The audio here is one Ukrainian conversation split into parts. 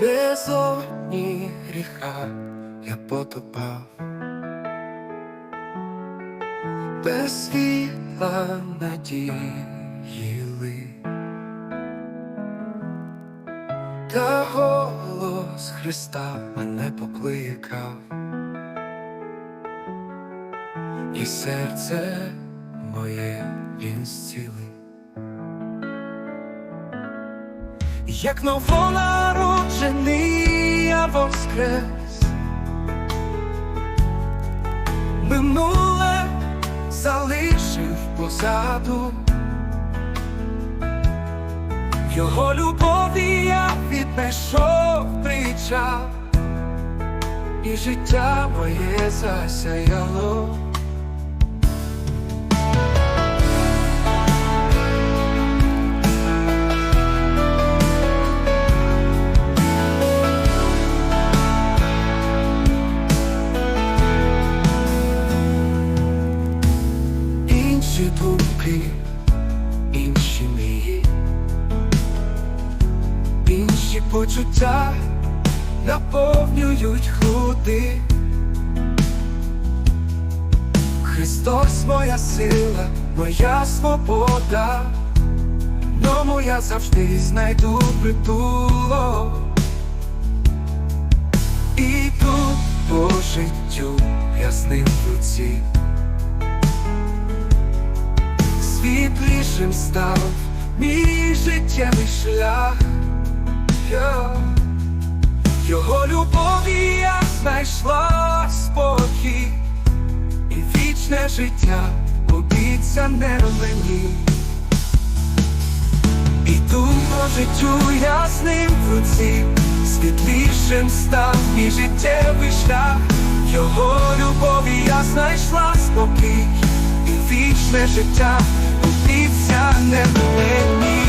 безодні гріха я потопав, без світла надії лик. Та голос Христа мене покликав, і серце моє він зцілив. Як новонароджений я воскрес, минуле залишив позаду. Його любові я віднайшов причал, і життя моє засяяло. Інші думки, інші мрії Інші почуття наповнюють груди. Христос моя сила, моя свобода, Ному я завжди знайду притулок. І тут по життю я з в руці. Світлішим став мій життєвий шлях. Йо. Його любові я знайшла спокій і вічне життя обіцяне мені. Іду по життю я з ним в руці, світлішим став мій життєвий шлях. Його любові я знайшла спокій і вічне життя обіцяне мені.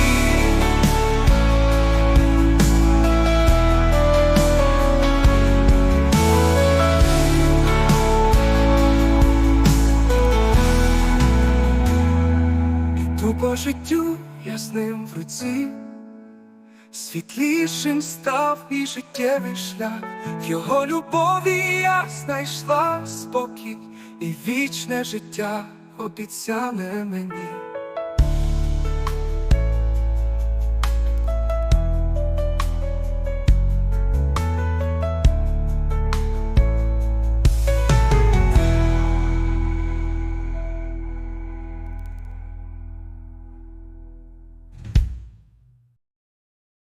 Іду по життю я з в руці, світлішим став мій життєвий шлях, в його любові я знайшла спокій і вічне життя обіцяне мені.